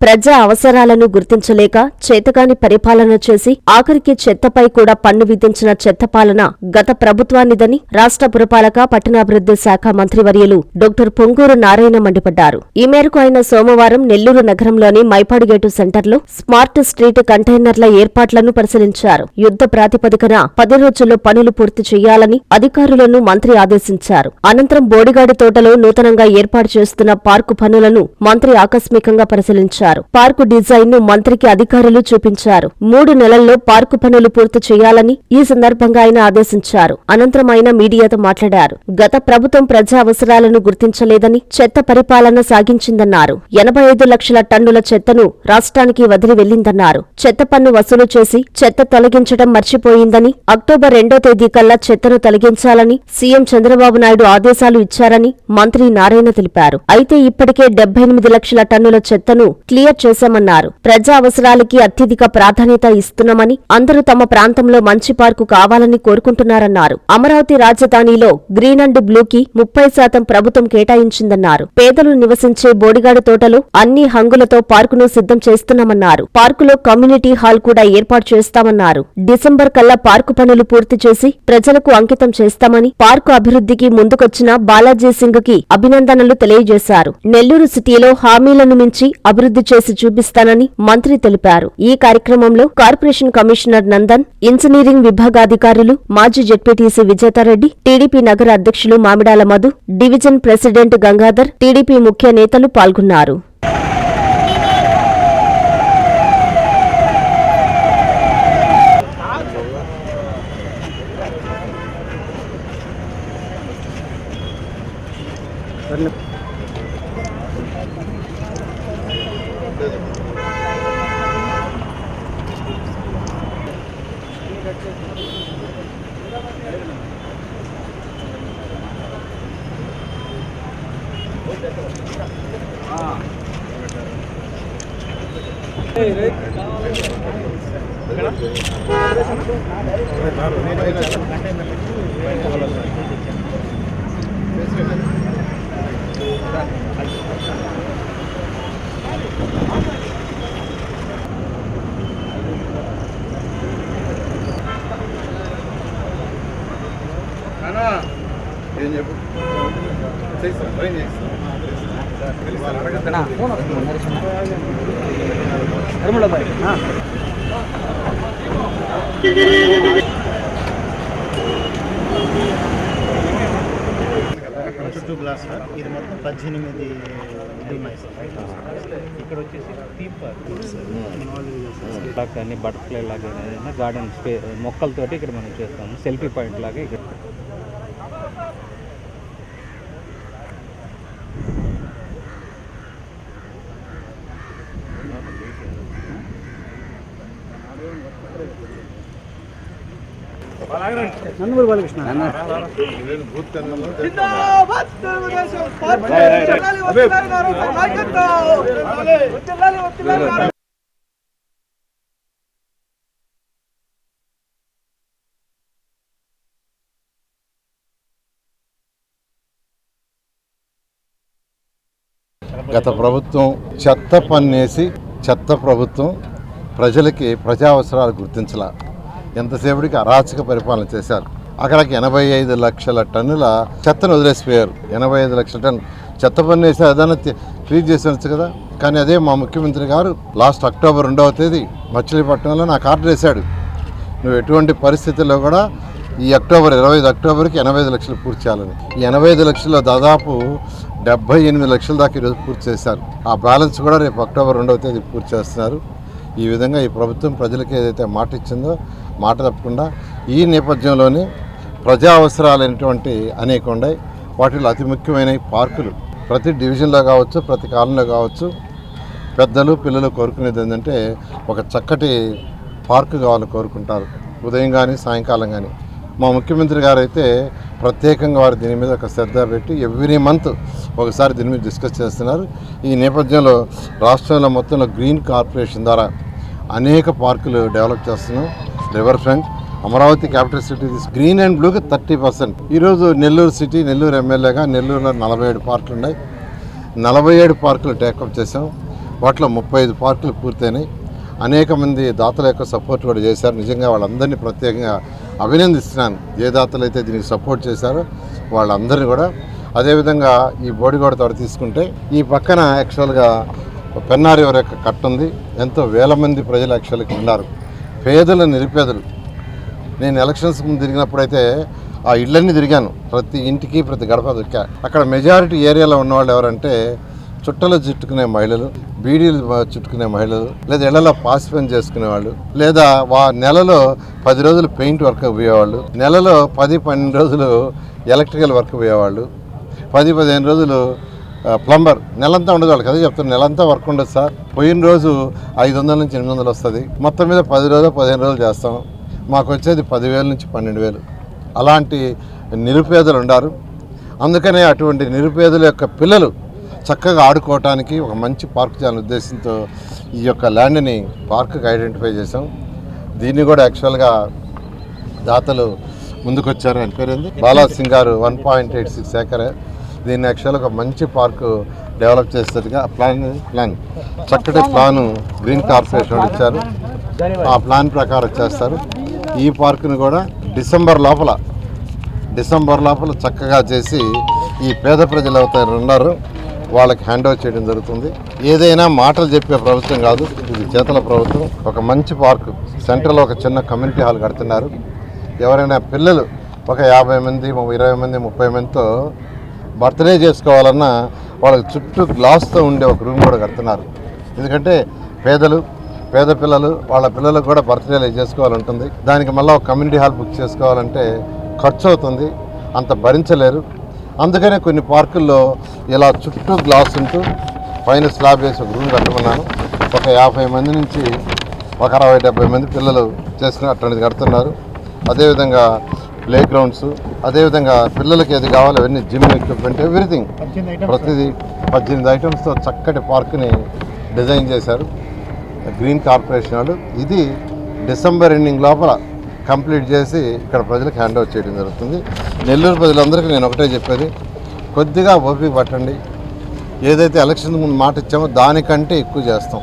ప్రజా అవసరాలను గుర్తించలేక చేతకాని పరిపాలన చేసి ఆఖరికి చెత్తపై కూడా పన్ను విధించిన చెత్త పాలన గత ప్రభుత్వానిదని రాష్ట్ర పురపాలక పట్టణాభివృద్ధి శాఖ మంత్రివర్యులు డాక్టర్ పొంగూరు నారాయణ మండిపడ్డారు. ఈ మేరకు ఆయన సోమవారం నెల్లూరు నగరంలోని మైపాడుగేటు సెంటర్లో స్మార్ట్ స్ట్రీట్ కంటైనర్ల ఏర్పాట్లను పరిశీలించారు. యుద్ధ ప్రాతిపదికన పది రోజుల్లో పనులు పూర్తి చేయాలని అధికారులను మంత్రి ఆదేశించారు. అనంతరం బోడిగాడి తోటలో నూతనంగా ఏర్పాటు చేస్తున్న పార్కు పనులను మంత్రి ఆకస్మికంగా పరిశీలించారు. పార్కు డిజైన్ను మంత్రికి అధికారులు చూపించారు. మూడు నెలల్లో పార్కు పనులు పూర్తి చేయాలని ఈ సందర్భంగా ఆయన ఆదేశించారు. అనంతరం ఆయన మీడియాతో మాట్లాడారు. గత ప్రభుత్వం ప్రజా అవసరాలను గుర్తించలేదని చెత్త పరిపాలన సాగించిందన్నారు. ఎనభై ఐదు లక్షల టన్నుల చెత్తను రాష్ట్రానికి వదిలి వెళ్ళిందన్నారు చెత్త పన్ను వసూలు చేసి చెత్త తొలగించడం మర్చిపోయిందని అక్టోబర్ రెండో తేదీ కల్లా చెత్తను తొలగించాలని సీఎం చంద్రబాబు నాయుడు ఆదేశాలు ఇచ్చారని మంత్రి నారాయణ తెలిపారు. అయితే ఇప్పటికే డెబ్బై ఎనిమిది లక్షల టన్నుల చెత్తను క్లియర్ చేశామన్నారు. ప్రజా అవసరాలకి అత్యధిక ప్రాధాన్యత ఇస్తున్నామని అందరూ తమ ప్రాంతంలో మంచి పార్కు కావాలని కోరుకుంటున్నారన్నారు. అమరావతి రాజధానిలో గ్రీన్ అండ్ బ్లూ కి ముప్పై శాతం ప్రభుత్వం కేటాయించిందన్నారు. పేదలు నివసించే బోడిగాడు తోటలు అన్ని హంగులతో పార్కును సిద్ధం చేస్తున్నామన్నారు. పార్కులో కమ్యూనిటీ హాల్ కూడా ఏర్పాటు చేస్తామన్నారు. డిసెంబర్ కల్లా పార్కు పనులు పూర్తి చేసి ప్రజలకు అంకితం చేస్తామని పార్కు అభివృద్ధికి ముందుకొచ్చిన బాలాజీ సింగ్కి అభినందనలు తెలియజేశారు. నెల్లూరు సిటీలో హామీలను మించి అభివృద్ధి చేసి చూపిస్తానని మంత్రి తెలిపారు. ఈ కార్యక్రమంలో కార్పొరేషన్ కమిషనర్ నందన్ ఇంజనీరింగ్ విభాగాధికారులు మాజీ జెడ్పీటీసీ విజేతారెడ్డి టీడీపీ నగర అధ్యక్షులు Mamidala Madhu division president Gangadhar TDP ముఖ్య నేతలు పాల్గొన్నారు. అన్నా ఏం చెప్పు చేస్తా ట్రైన్ చేస్తా. చుట్టూ గ్లాస్ సార్ ఇది మొత్తం పద్దెనిమిది ఇక్కడ వచ్చేసి థీమ్. లాగా అన్ని బటర్ఫ్లై లాగా ఏదైనా గార్డెన్ స్పే మొక్కలతోటి ఇక్కడ మనం చేస్తాము. సెల్ఫీ పాయింట్ లాగా ఇక్కడ. నందమూరి బాలకృష్ణ గత ప్రభుత్వం చెత్త పన్నేసి చెత్త ప్రభుత్వం ప్రజలకి ప్రజా అవసరాలు గుర్తించలా. ఎంతసేపటికి అరాచక పరిపాలన చేశారు. అక్కడికి ఎనభై ఐదు లక్షల టన్నుల చెత్తను వదిలేసిపోయారు. ఎనభై ఐదు లక్షల టన్ను చెత్త పన్ను వేసి ఏదైనా క్లీన్ చేసినచ్చు కదా. కానీ అదే మా ముఖ్యమంత్రి గారు లాస్ట్ అక్టోబర్ రెండవ తేదీ మచిలీపట్నంలో నాకు ఆర్డర్ వేశాడు. నువ్వు ఎటువంటి పరిస్థితుల్లో కూడా ఈ అక్టోబర్ ఇరవై ఐదు అక్టోబర్కి ఎనభై ఐదు లక్షలు పూర్తి చేయాలని. ఈ ఎనభై ఐదు లక్షల్లో దాదాపు డెబ్బై ఎనిమిది లక్షల దాకా ఈరోజు పూర్తి చేశారు. ఆ బ్యాలెన్స్ కూడా రేపు అక్టోబర్ రెండవ తేదీ పూర్తి చేస్తున్నారు. ఈ విధంగా ఈ ప్రభుత్వం ప్రజలకి ఏదైతే మాట ఇచ్చిందో మాట తప్పకుండా ఈ నేపథ్యంలోనే ప్రజా అవసరాలైనటువంటి అనేక ఉన్నాయి. వాటిలో అతి ముఖ్యమైన పార్కులు. ప్రతి డివిజన్లో కావచ్చు ప్రతి కాలంలో కావచ్చు పెద్దలు పిల్లలు కోరుకునేది ఏంటంటే ఒక చక్కటి పార్కు కావాలని కోరుకుంటారు. ఉదయం కానీ సాయంకాలం కానీ మా ముఖ్యమంత్రి గారు అయితే ప్రత్యేకంగా వారు దీని మీద ఒక శ్రద్ధ పెట్టి ఎవ్రీ మంత్ ఒకసారి దీని మీద డిస్కస్ చేస్తున్నారు. ఈ నేపథ్యంలో రాష్ట్రంలో మొత్తంలో గ్రీన్ కార్పొరేషన్ ద్వారా అనేక పార్కులు డెవలప్ చేస్తున్నాం. River front Amaravati capital city green and బ్లూకి థర్టీ పర్సెంట్ ఈరోజు నెల్లూరు సిటీ నెల్లూరు ఎమ్మెల్యేగా నెల్లూరులో నలభై ఏడు పార్కులు ఉన్నాయి. నలభై ఏడు పార్కులు టేకప్ చేసాం వాటిలో ముప్పై ఐదు పార్కులు పూర్తయినాయి. అనేక మంది దాతల యొక్క సపోర్ట్ కూడా చేశారు. నిజంగా వాళ్ళందరినీ ప్రత్యేకంగా అభినందిస్తున్నాను. ఏ దాతలు అయితే దీనికి సపోర్ట్ చేశారో వాళ్ళందరినీ కూడా. అదేవిధంగా ఈ బోడిగోడ తోట తీసుకుంటే ఈ పక్కన యాక్చువల్గా పెన్నారి వారి యొక్క కట్ట ఉంది ఎంతో వేల మంది ప్రజలు యాక్చువల్గా ఉన్నారు. పేదలు నిరుపేదలు. నేను ఎలక్షన్స్ ముందు తిరిగినప్పుడైతే ఆ ఇళ్ళన్నీ తిరిగాను. ప్రతి ఇంటికి ప్రతి గడప దొరికా. అక్కడ మెజారిటీ ఏరియాలో ఉన్నవాళ్ళు ఎవరంటే చుట్టలు చుట్టుకునే మహిళలు బీడీలు చుట్టుకునే మహిళలు లేదా ఇళ్ళలో పాస్ పని చేసుకునే వాళ్ళు లేదా వా నెలలో పది రోజులు పెయింట్ వర్క్ పోయేవాళ్ళు నెలలో పది పన్నెండు రోజులు ఎలక్ట్రికల్ వర్క్ పోయేవాళ్ళు పది పదిహేను రోజులు ప్లంబర్ నెలంతా ఉండదు వాళ్ళు కదా చెప్తాను నెలంతా వర్క్ ఉండదు సార్. పోయిన రోజు ఐదు వందల నుంచి ఎనిమిది వందలు వస్తుంది. మొత్తం మీద పది రోజులు పదిహేను రోజులు చేస్తాం. మాకు వచ్చేది పదివేల నుంచి పన్నెండు వేలు. అలాంటి నిరుపేదలు ఉన్నారు అందుకనే అటువంటి నిరుపేదల యొక్క పిల్లలు చక్కగా ఆడుకోవటానికి ఒక మంచి పార్క్ చేయాలనే ఉద్దేశంతో ఈ యొక్క ల్యాండ్ని పార్క్కి ఐడెంటిఫై చేసాం దీన్ని కూడా యాక్చువల్గా దాతలు ముందుకొచ్చారు. ఆయన పేరేంది? బాలా సింగ్ గారు one point eight six acre. దీన్ని యాక్చువల్గా ఒక మంచి పార్కు డెవలప్ చేసేట్టుగా ప్లాన్ ప్లాన్ చక్కటి ప్లాను గ్రీన్ కార్పొరేషన్ ఇచ్చారు. ఆ ప్లాన్ ప్రకారం చేస్తారు. ఈ పార్కును కూడా డిసెంబర్ లోపల డిసెంబర్ లోపల చక్కగా చేసి ఈ పేద ప్రజలు అవుతారు ఉన్నారు వాళ్ళకి హ్యాండ్ ఓవర్ చేయడం జరుగుతుంది. ఏదైనా మాటలు చెప్పే ప్రభుత్వం కాదు ఇది చేతల ప్రభుత్వం. ఒక మంచి పార్కు సెంటర్లో ఒక చిన్న కమ్యూనిటీ హాల్ కడుతున్నారు. ఎవరైనా పిల్లలు ఒక యాభై మంది ఇరవై మంది ముప్పై మందితో బర్త్డే చేసుకోవాలన్నా వాళ్ళకి చుట్టూ గ్లాస్తో ఉండే ఒక రూమ్ కూడా కడుతున్నారు. ఎందుకంటే పేదలు పేద పిల్లలు వాళ్ళ పిల్లలకు కూడా బర్త్డేలు చేసుకోవాలంటుంది. దానికి మళ్ళీ ఒక కమ్యూనిటీ హాల్ బుక్ చేసుకోవాలంటే ఖర్చు అవుతుంది. అంత భరించలేరు. అందుకనే కొన్ని పార్కుల్లో ఇలా చుట్టూ గ్లాస్ ఉంటూ పైన స్లాబ్ వేసి ఒక రూమ్ కట్టమన్నాను. ఒక యాభై మంది నుంచి ఒక అరవై డెబ్బై మంది పిల్లలు చేసుకుని అటువంటిది కడుతున్నారు. అదేవిధంగా ప్లే గ్రౌండ్స్ అదేవిధంగా పిల్లలకి ఏది కావాలో అవన్నీ జిమ్ ఎక్విప్మెంట్ ఎవ్రీథింగ్ ప్రతిదీ పద్దెనిమిది ఐటమ్స్తో చక్కటి పార్క్ని డిజైన్ చేశారు. గ్రీన్ కార్పొరేషన్ వాళ్ళు. ఇది డిసెంబర్ ఎండింగ్ లోపల కంప్లీట్ చేసి ఇక్కడ ప్రజలకు హ్యాండ్ ఓవర్ చేయడం జరుగుతుంది. నెల్లూరు ప్రజలందరికీ నేను ఒకటే చెప్పేది. కొద్దిగా ఓపిక పట్టండి. ఏదైతే ఎలక్షన్ ముందు మాట ఇచ్చామో దానికంటే ఎక్కువ చేస్తాం.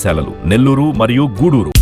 కళాశాలలు నెల్లూరు మరియు గూడూరు.